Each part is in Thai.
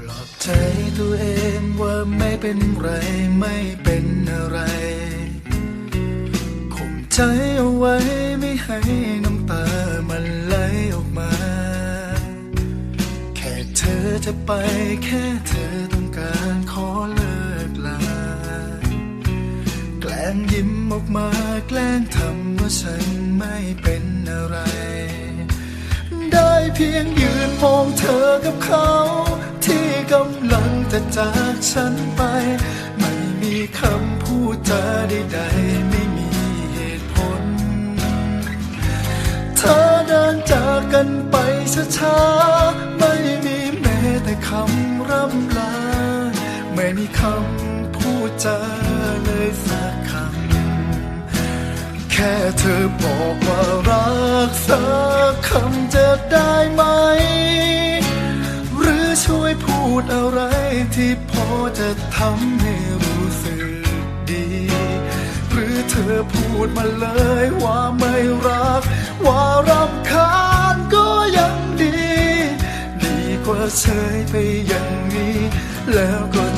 ปลอบใจตัวเองว่าไม่เป็นไรไม่เป็นอะไรข่มใจเอาไว้ไม่ให้น้ำตามันไหลออกมา แค่เธอจะไปแค่เธอต้องการขอเลิกลา แกล้งยิ้มออกมาแกล้งทำว่าฉันไม่เป็นอะไร ได้เพียงยืนมองเธอกับเขา จะจากฉันไป ไม่มีคำพูดจาใดๆ ไม่มีเหตุผล เธอเดินจากกันไปช้าๆไม่มีแม้แต่คำร่ำลา ไม่มีคำพูดจาเลยสักคำ แค่เธอบอกว่ารักสักคำจะได้ไหม ที่พอจะทำให้รู้สึกดี หรือเธอพูดมาเลยว่าไม่รัก ว่ารำคาญก็ยังดี ดีกว่าเฉยไปอย่างนี้ แล้วก็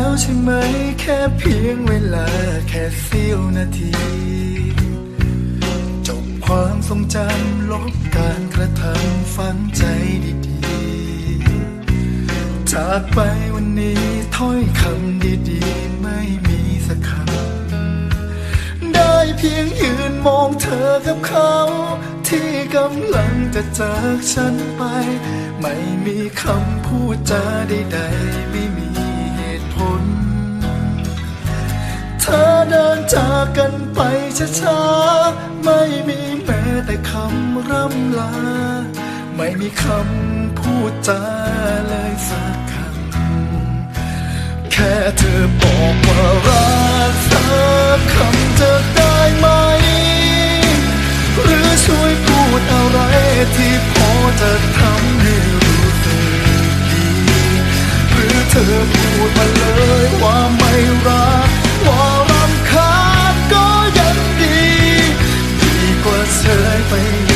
แล้วใช่ไหม แค่เพียงเวลาแค่เสี้ยวนาที จบความทรงจำลบการกระทำฝังใจดีๆ จากไปวันนี้ถ้อยคำดีๆ ไม่มีสักคำ ได้เพียงยืนมองเธอกับเขา ที่กำลังจะจากฉันไป ไม่มีคำพูดจาใดๆไม่ ช้าเดินจากกันไปช้าช้าไม่มีแม้แต่คำร่ำลา ไม่มีคำพูดจาเลยสักคำ แค่เธอบอกว่ารักสักคำจะได้ไหม หรือช่วยพูดอะไรที่พอจะทำให้รู้สึกดี หรือเธอ away